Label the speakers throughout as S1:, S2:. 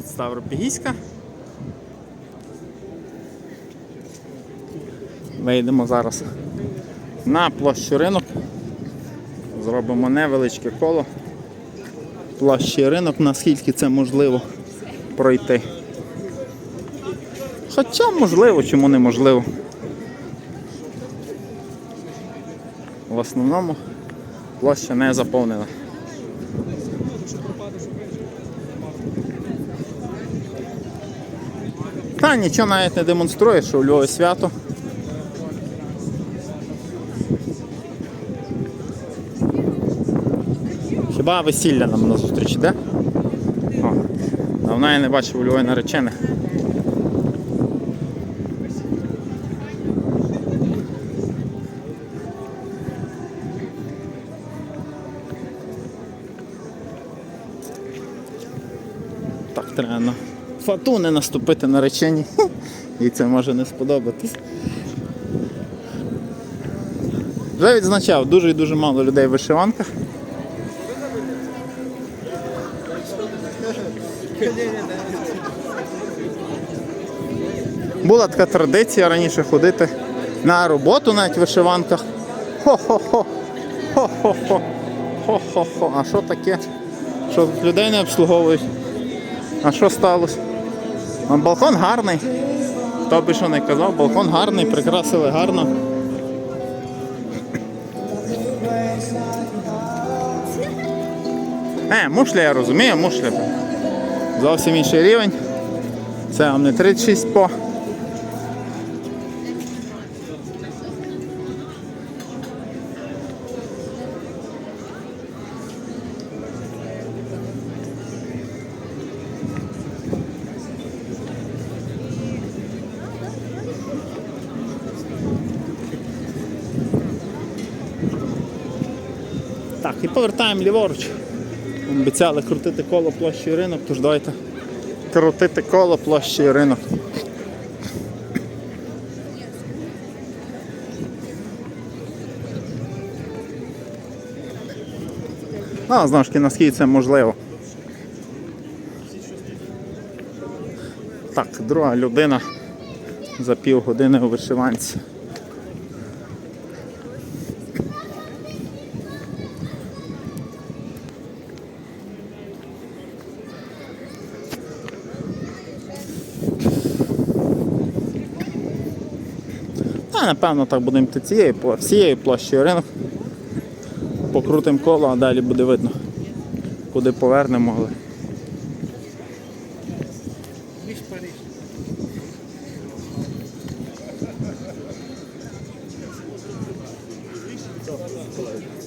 S1: вулиця Ставропігійська. Вийдемо зараз на площу ринок. Зробимо невеличке коло. Площі ринок, наскільки це можливо пройти. Хоча можливо, чому неможливо. В основному площа не заповнена. Та нічого навіть не демонструє, що у Львові свято. Хіба весілля нам на зустріч йде? О, давно я не бачив у Львові наречених. Так треба фату не наступити наречені. Їй це може не сподобатись. Вже відзначав, дуже і дуже мало людей в вишиванках. Була така традиція раніше ходити на роботу навіть в вишиванках. Хо-хо-хо. Хо-хо-хо. Хо-хо-хо. А що таке? Що людей не обслуговують? А що сталося? Балкон гарний. Хто би що не казав, балкон гарний, прикрасили гарно. Е, мушля я розумію, мушля. Зовсім інший рівень. Це вам не 36 по. І повертаємо ліворуч. Обіцяли крутити коло площі ринок, тож давайте крутити коло площі ринок. Ну, знову наскільки це можливо. Так, друга людина за півгодини у вишиванці. Та, напевно, так будемо йти цією, всією площею ринок. Покрутимо коло, а далі буде видно, куди повернемо. Але...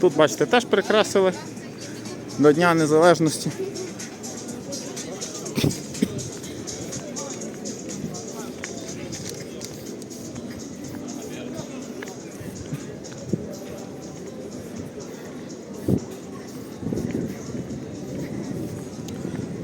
S1: Тут, бачите, теж прикрасили до Дня Незалежності.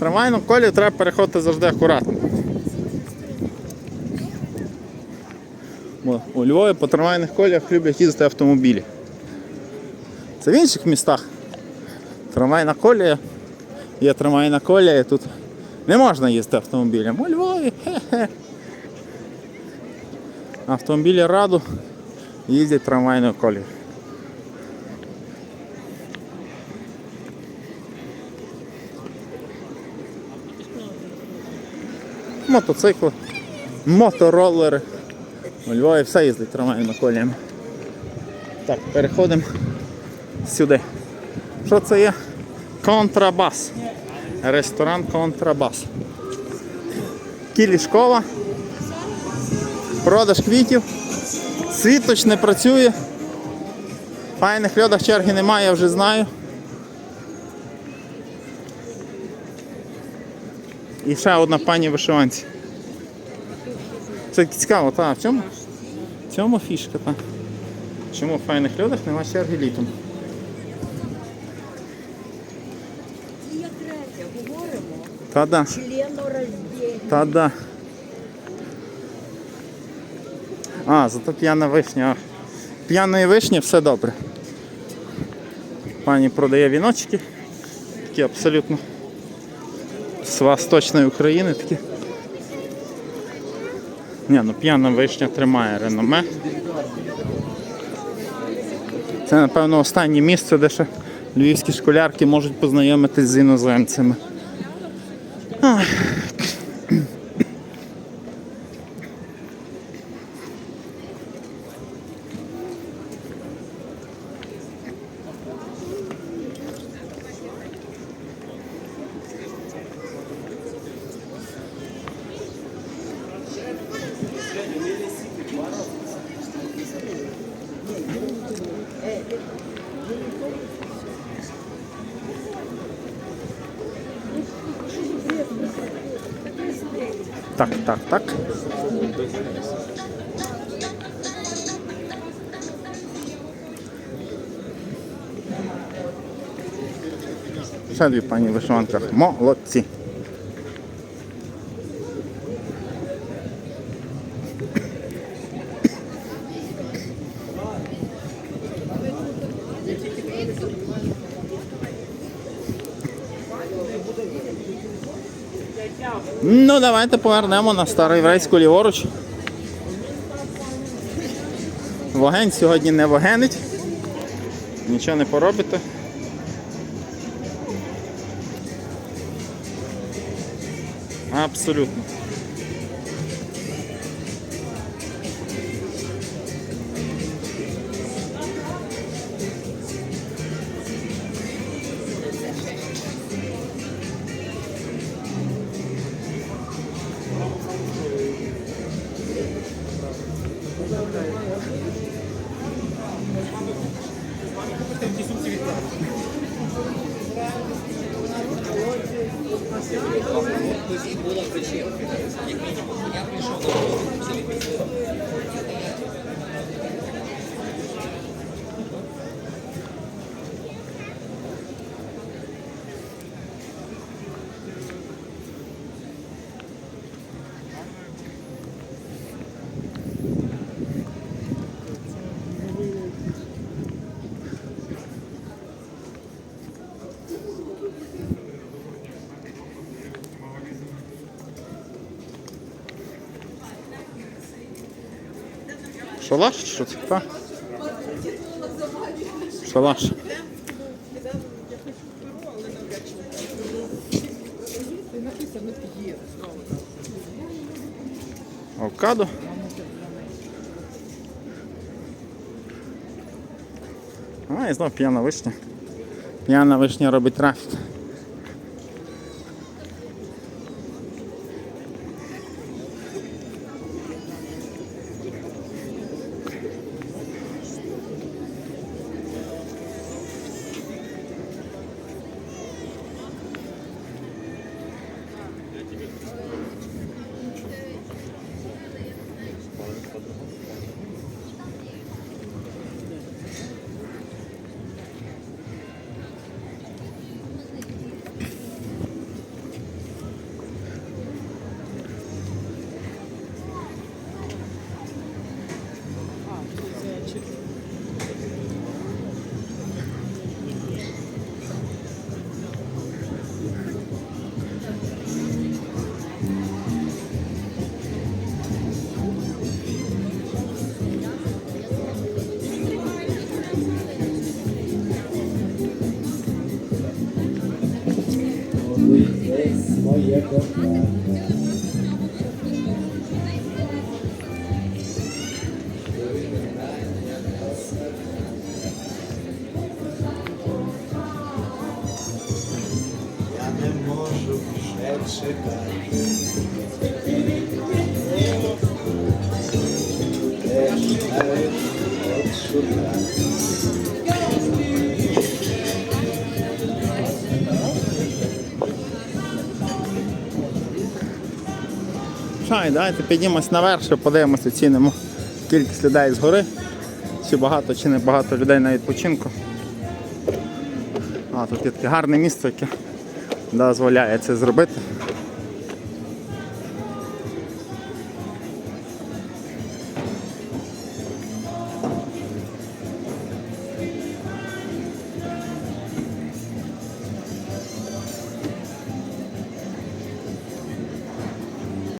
S1: В трамвайному колі треба переходити завжди акуратно. Бо у Львові по трамвайних коліях люблять їздити автомобілі. Це в інших містах. Трамвайна колія, є трамвайна колія, і тут не можна їздити автомобілем. У Львові. Автомобілі раду їздять трамвайною колією. Мотоцикли, моторолери. У Львові все їздить трамвайними коліями. Так, переходимо сюди. Що це є? Контрабас. Ресторан Контрабас. Кілішкова. Продаж квітів. Світоч не працює. Файних льодах черги немає, я вже знаю. І ще одна пані вишиванці. Це цікаво, так, в чому? В цьому фішка, так. Чому в файних льодах немає черги літом?
S2: Дія третя, говоримо.
S1: Та-да, та-да. А, зато п'яна вишня. П'яної вишні все добре. Пані продає віночки. Такі абсолютно з Восточної України такі. Ні, ну п'яна вишня тримає реноме. Це, напевно, останнє місце, де ще львівські школярки можуть познайомитись з іноземцями. Так, так, так. Ще дві пані в вишиванках. Молодці. Ну, давайте повернемо на староєврейську ліворуч. Вогень сьогодні не вогенить. Нічого не поробите. Абсолютно. Шалаш чи що це? Та? Шалаш. Авокадо. А, і знову п'яна вишня. П'яна вишня робить трафік.
S3: Моє кохання. Я не можу вже чекати. Теж
S1: Чай, давайте піднімось наверх, щоб подивимося, оцінимо кількість людей згори. Чи багато, чи не багато людей на відпочинку. А, тут є таке гарне місце, яке дозволяє це зробити.